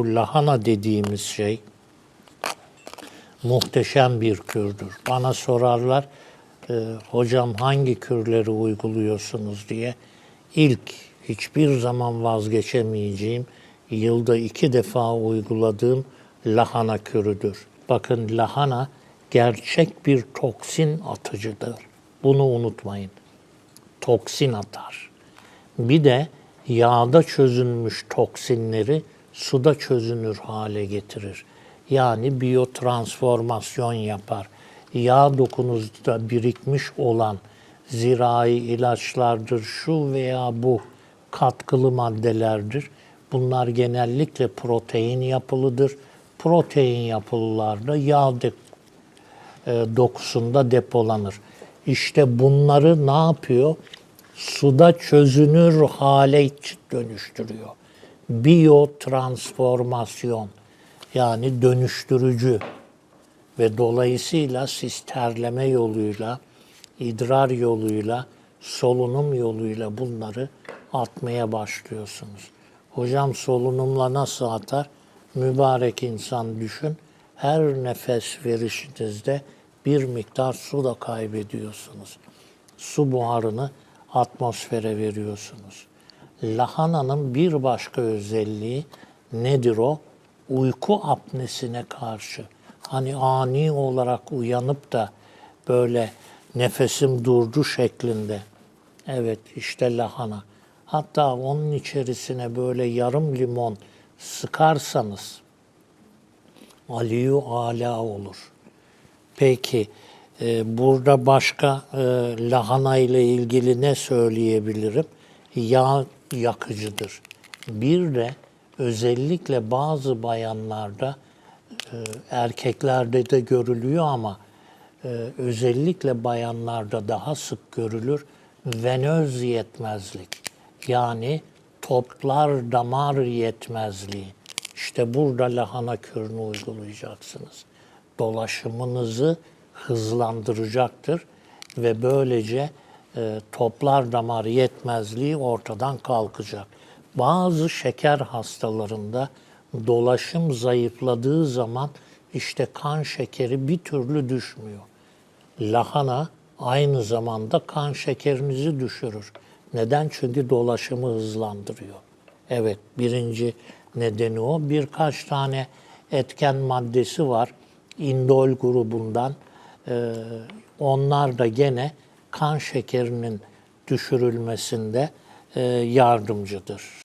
Bu lahana dediğimiz şey muhteşem bir kürdür. Bana sorarlar, e, hocam hangi kürleri uyguluyorsunuz diye. İlk hiçbir zaman vazgeçemeyeceğim, yılda iki defa uyguladığım lahana kürüdür. Bakın lahana gerçek bir toksin atıcıdır. Bunu unutmayın. Toksin atar. Bir de yağda çözünmüş toksinleri suda çözünür hale getirir. Yani biyotransformasyon yapar. Yağ dokunuzda birikmiş olan zirai ilaçlardır, şu veya bu katkılı maddelerdir. Bunlar genellikle protein yapılıdır. Protein yapılılarda yağ de, e, dokusunda depolanır. İşte bunları ne yapıyor? Suda çözünür hale dönüştürüyor. Biyotransformasyon yani dönüştürücü ve dolayısıyla siz terleme yoluyla, idrar yoluyla, solunum yoluyla bunları atmaya başlıyorsunuz. Hocam solunumla nasıl atar? Mübarek insan düşün. Her nefes verişinizde bir miktar su da kaybediyorsunuz. Su buharını atmosfere veriyorsunuz. Lahananın bir başka özelliği nedir o? Uyku apnesine karşı. Hani ani olarak uyanıp da böyle nefesim durdu şeklinde. Evet işte lahana. Hatta onun içerisine böyle yarım limon sıkarsanız aliyu ala olur. Peki e, burada başka e, lahana ile ilgili ne söyleyebilirim? Yağ yakıcıdır. Bir de özellikle bazı bayanlarda e, erkeklerde de görülüyor ama e, özellikle bayanlarda daha sık görülür venöz yetmezlik. Yani toplar damar yetmezliği. İşte burada lahana kürünü uygulayacaksınız. Dolaşımınızı hızlandıracaktır ve böylece e, toplar damar yetmezliği ortadan kalkacak. Bazı şeker hastalarında dolaşım zayıfladığı zaman işte kan şekeri bir türlü düşmüyor. Lahana aynı zamanda kan şekerinizi düşürür. Neden? Çünkü dolaşımı hızlandırıyor. Evet, birinci nedeni o. Birkaç tane etken maddesi var. indol grubundan. Ee, onlar da gene kan şekerinin düşürülmesinde e, yardımcıdır.